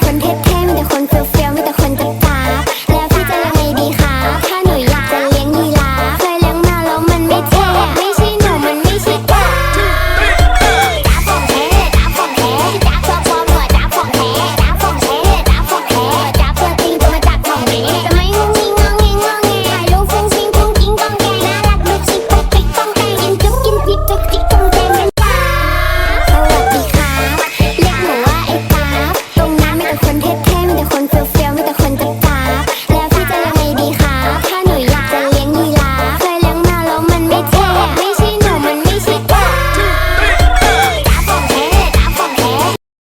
คนเท